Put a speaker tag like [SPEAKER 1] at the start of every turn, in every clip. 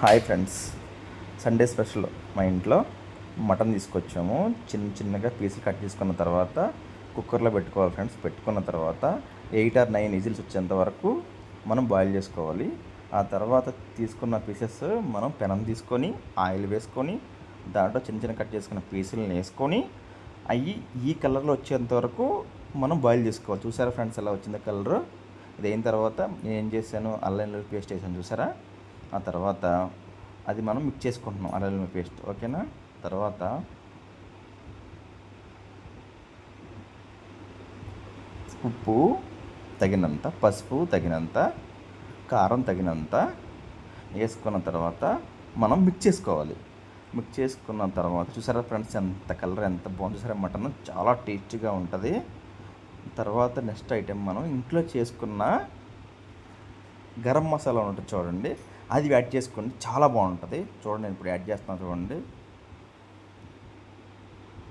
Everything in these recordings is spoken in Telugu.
[SPEAKER 1] Hi friends. సండే స్పెషల్ మా ఇంట్లో మటన్ తీసుకొచ్చాము. చిన్న చిన్నగా పీసులు కట్ చేసుకున్న తర్వాత కుక్కర్లో పెట్టుకోవాలి ఫ్రెండ్స్. పెట్టుకున్న తర్వాత ఎయిట్ ఆర్ నైన్ విజిల్స్ వచ్చేంత వరకు మనం బాయిల్ చేసుకోవాలి. ఆ తర్వాత తీసుకున్న పీసెస్ మనం పెనం తీసుకొని ఆయిల్ వేసుకొని దాంట్లో చిన్న చిన్న కట్ చేసుకున్న పీసులను వేసుకొని అవి ఈ కలర్లో వచ్చేంత వరకు మనం బాయిల్ చేసుకోవాలి. చూసారా ఫ్రెండ్స్ ఎలా వచ్చింది కలరు? ఇది అయిన తర్వాత నేను ఏం చేశాను? అల్లం పేస్ట్ వేసాను చూసారా? ఆ తర్వాత అది మనం మిక్స్ చేసుకుంటున్నాం అల్లం పేస్ట్ ఓకేనా? తర్వాత ఉప్పు తగినంత పసుపు తగినంత కారం తగినంత వేసుకున్న తర్వాత మనం మిక్స్ చేసుకోవాలి. మిక్స్ చేసుకున్న తర్వాత చూసారా ఫ్రెండ్స్ ఎంత కలర్ ఎంత బాగుంది? చూసారా మటన్ చాలా టేస్టీగా ఉంటుంది. తర్వాత నెక్స్ట్ ఐటెం మనం ఇంట్లో చేసుకున్న గరం మసాలా ఉంటుంది చూడండి. అది యాడ్ చేసుకోండి చాలా బాగుంటుంది. చూడండి నేను ఇప్పుడు యాడ్ చేస్తున్నాను చూడండి.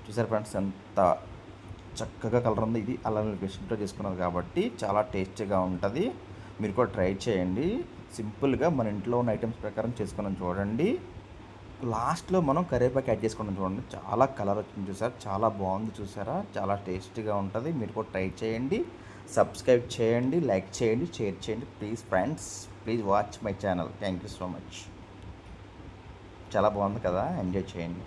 [SPEAKER 1] చూసారు ఫ్రెండ్స్ ఎంత చక్కగా కలర్ ఉంది. ఇది అల్లం పేస్ట్ చేసుకున్నది కాబట్టి చాలా టేస్టీగా ఉంటుంది. మీరు కూడా ట్రై చేయండి. సింపుల్గా మన ఇంట్లో ఉన్న ఐటమ్స్ ప్రకారం చేసుకున్నాం చూడండి. లాస్ట్లో మనం కరివేపాకు యాడ్ చేసుకున్నాం చూడండి. చాలా కలర్ వచ్చింది చూసారు? చాలా బాగుంది చూసారా? చాలా టేస్టీగా ఉంటుంది. మీరు కూడా ట్రై చేయండి. సబ్స్క్రైబ్ చేయండి లైక్ చేయండి షేర్ చేయండి. Please friends. Please watch my channel. Thank you so much. చాలా బాగుంది కదా. ఎంజాయ్ చేయండి.